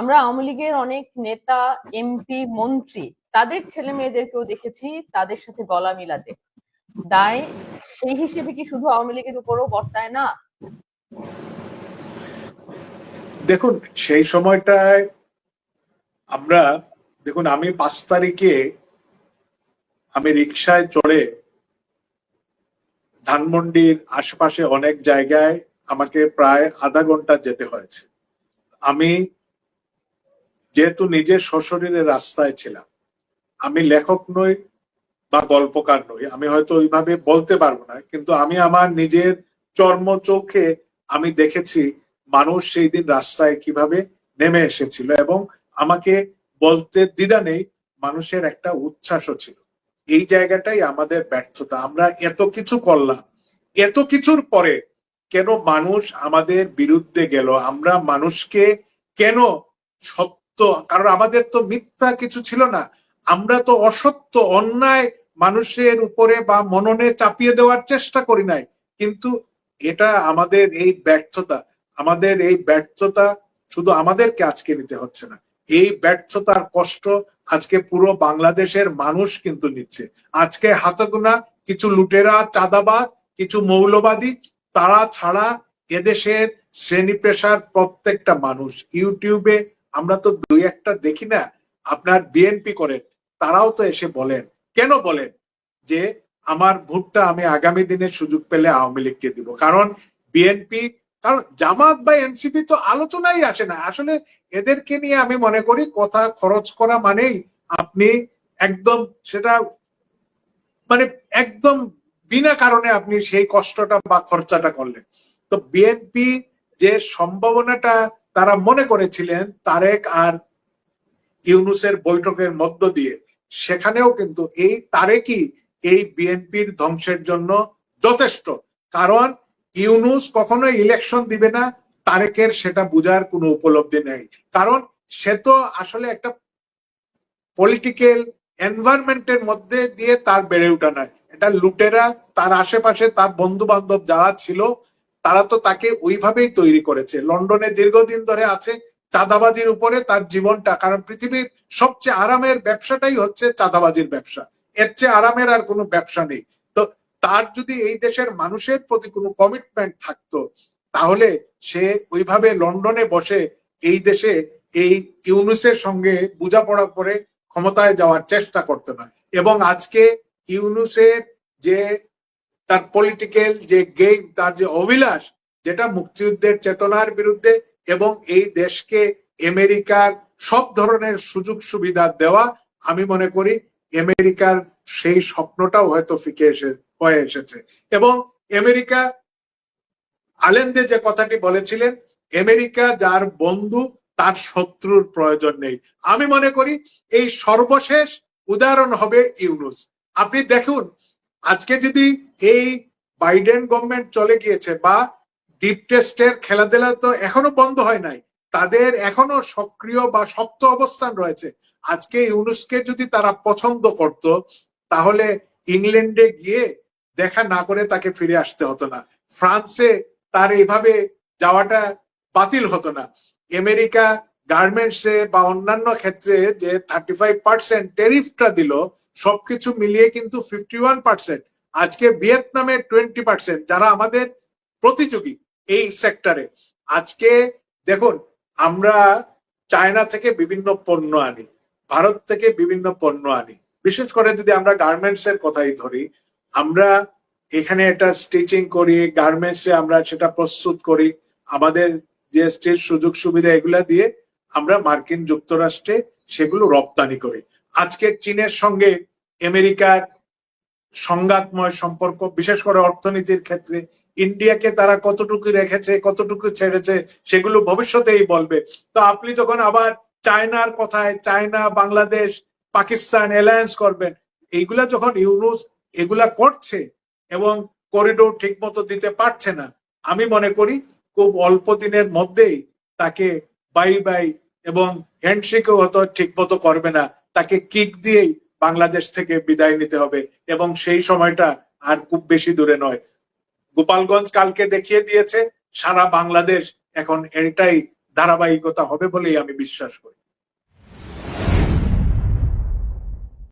আমরা আওয়ামী লীগের অনেক নেতা, এমপি, মন্ত্রী, তাদের ছেলে মেয়েদেরকেও দেখেছি, তাদের সাথে গলা মিলাতে। দায় সেই হিসেবে কি শুধু আওয়ামী লীগের উপরও বর্তায় না? দেখুন, সেই সময়টায় আমরা, দেখুন, আমি পাঁচ তারিখে আমি রিক্সায় চড়ে ধানমন্ডির আশেপাশে অনেক জায়গায় আমাকে প্রায় আধা ঘণ্টা যেতে হয়েছে। আমি যেহেতু নিজের সশরীরে রাস্তায় ছিলাম। আমি লেখক নই বা গল্পকার নই। আমি হয়তো ওইভাবে বলতে পারব না, কিন্তু আমি আমার নিজের চর্ম চোখে আমি দেখেছি মানুষ সেই দিন রাস্তায় কীভাবে নেমে এসেছিল এবং আমাকে বলতে দ্বিধা নেই, মানুষের একটা উচ্ছ্বাসও ছিল। এই জায়গাটাই আমাদের ব্যর্থতা। আমরা এত কিছু করলাম, এত কিছুর পরে কেন মানুষ আমাদের বিরুদ্ধে গেল? আমরা মানুষকে কেন সত্য কারণ আমাদের তো মিথ্যা কিছু ছিল না। আমরা তো অসত্য, অন্যায় মানুষের উপরে বা মননে চাপিয়ে দেওয়ার চেষ্টা করি নাই। কিন্তু এটা আমাদের এই ব্যর্থতা, আমাদের এই ব্যর্থতা শুধু আমাদেরকে আজকে নিতে হচ্ছে না। এই ব্যর্থতার কষ্ট আজকে পুরো বাংলাদেশের মানুষ কিন্তু নিচ্ছে। আজকে হাতগোনা কিছু লুটেরা চাঁদাবাদ কিছু মৌলবাদী, তারা ছাড়া এদেশের শ্রেণি পেশার প্রত্যেকটা মানুষ, ইউটিউবে আমরা তো দুই একটা দেখি না, আপনার বিএনপি করেন, তারাও তো এসে বলেন। কেন বলেন? যে আমার ভোটটা আমি আগামী দিনে সুযোগ পেলে আওয়ামী লীগকে দিব। কারণ বিএনপি কারণ জামাত বা এনসিপি তো আলোচনাই আসে না। আসলে এদেরকে নিয়ে আমি মনে করি কথা খরচ করা মানেই আপনি একদম সেটা মানে একদম বিনা কারণে আপনি সেই কষ্টটা বা খরচাটা করলেন। তো বিএনপি যে সম্ভাবনাটা তারা মনে করেছিলেন তারেক আর ইউনুসের বৈঠকের মধ্য দিয়ে। সেখানেও কিন্তু এই তারেকই এই বিএনপির ধ্বংসের জন্য যথেষ্ট। কারণ ইউনুস কখনো ইলেকশন দিবে না, তারেকের সেটা বুঝার কোনো উপলব্ধি নেই। কারণ সে তো আসলে একটা পলিটিক্যাল এনভায়রনমেন্টের মধ্যে দিয়ে তার বেড়ে ওঠা নয় এটা লুটেরা, তার আশেপাশে তার বন্ধু বান্ধব যারা ছিল তারা তো তাকে ওইভাবেই তৈরি করেছে। লন্ডনে দীর্ঘদিন ধরে আছে চাঁদাবাজির উপরে তার জীবনটা, কারণ পৃথিবীর সবচেয়ে আরামের ব্যবসাটাই হচ্ছে চাঁদাবাজির ব্যবসা। এর চেয়ে আরামের আর কোনো ব্যবসা নেই। তো তার যদি এই দেশের মানুষের প্রতি কোনো কমিটমেন্ট থাকতো, তাহলে সে ওইভাবে লন্ডনে বসে এই দেশে এই ইউনুসের সঙ্গে বোঝাপড়া করে ক্ষমতায় যাওয়ার চেষ্টা করতে না। এবং আজকে ইউনুসের যে তার পলিটিক্যাল যে গেম তার যে অভিলাষ, যেটা মুক্তিযুদ্ধের চেতনার বিরুদ্ধে এবং এই দেশকে আমেরিকার সব ধরনের সুযোগ সুবিধা দেওয়া, আমি মনে করি আমেরিকার সেই স্বপ্নটাও হয়তো ফিকে এসে, হয়ে এসেছে। এবং আমেরিকা, আলেন্দে যে কথাটি বলেছিলেন, আমেরিকা যার বন্ধু, তার শত্রুর প্রয়োজন নেই। আমি মনে করি এই সর্বশেষ উদাহরণ হবে ইউনুস। আপনি দেখুন আজকে যদি এই বাইডেন গভর্নমেন্ট চলে গিয়েছে বা ডিপ টেস্টের খেলাধুলা তো এখনও বন্ধ হয় নাই, তাদের এখনও সক্রিয় বা শক্ত অবস্থান রয়েছে। আজকে ইউনুসকে যদি তারা পছন্দ করত, তাহলে ইংল্যান্ডে গিয়ে দেখা না করে তাকে ফিরে আসতে হতো না। ফ্রান্সে তার এইভাবে যাওয়াটা বাতিল হতো না। আমেরিকা গার্মেন্টসে বা অন্যান্য ক্ষেত্রে যে থার্টি ফাইভ পার্সেন্ট টেরিফটা দিল, সবকিছু মিলিয়ে কিন্তু ফিফটি ওয়ান পার্সেন্ট আজকে ভিয়েতনামের টোয়েন্টি পার্সেন্ট যারা আমাদের প্রতিযোগী এই সেক্টরে আজকে দেখুন, আমরা চায়না থেকে বিভিন্ন পণ্য আনি, ভারত থেকে বিভিন্ন পণ্য আনি। বিশেষ করে যদি আমরা গার্মেন্টস এর কথাই ধরি, আমরা এখানে এটা স্টিচিং করি গার্মেন্টসে আমরা সেটা প্রস্তুত করি, আমাদের স্টেট সুযোগ সুবিধা এগুলা দিয়ে আমরা মার্কিন যুক্তরাষ্ট্রে সেগুলো রপ্তানি করি। আজকে চীনের সঙ্গে আমেরিকার সংঘাতময় সম্পর্ক, বিশেষ করে অর্থনীতির ক্ষেত্রে, ইন্ডিয়াকে তারা কতটুকু রেখেছে, কতটুকু ছেড়েছে, সেগুলো ভবিষ্যতেই বলবে। তো আপনি যখন আবার চায়নার কথায় চায়না, বাংলাদেশ, পাকিস্তান অ্যালায়েন্স করবেন, এইগুলা যখন ইউরোস এগুলা করছে এবং করিডোর ঠিক মতো দিতে পারছে না, আমি মনে করি খুব অল্প দিনের মধ্যেই তাকে বাই বাই এবং হ্যান্ডশেকও হয়তো ঠিক মতো করবে না। তাকে কিক দিয়েই বাংলাদেশ থেকে বিদায় নিতে হবে এবং সেই সময়টা আর খুব বেশি দূরে নয়। গোপালগঞ্জ কালকে দেখিয়ে দিয়েছে, সারা বাংলাদেশ এখন এটাই ধারাবাহিকতা হবে বলেই আমি বিশ্বাস করি।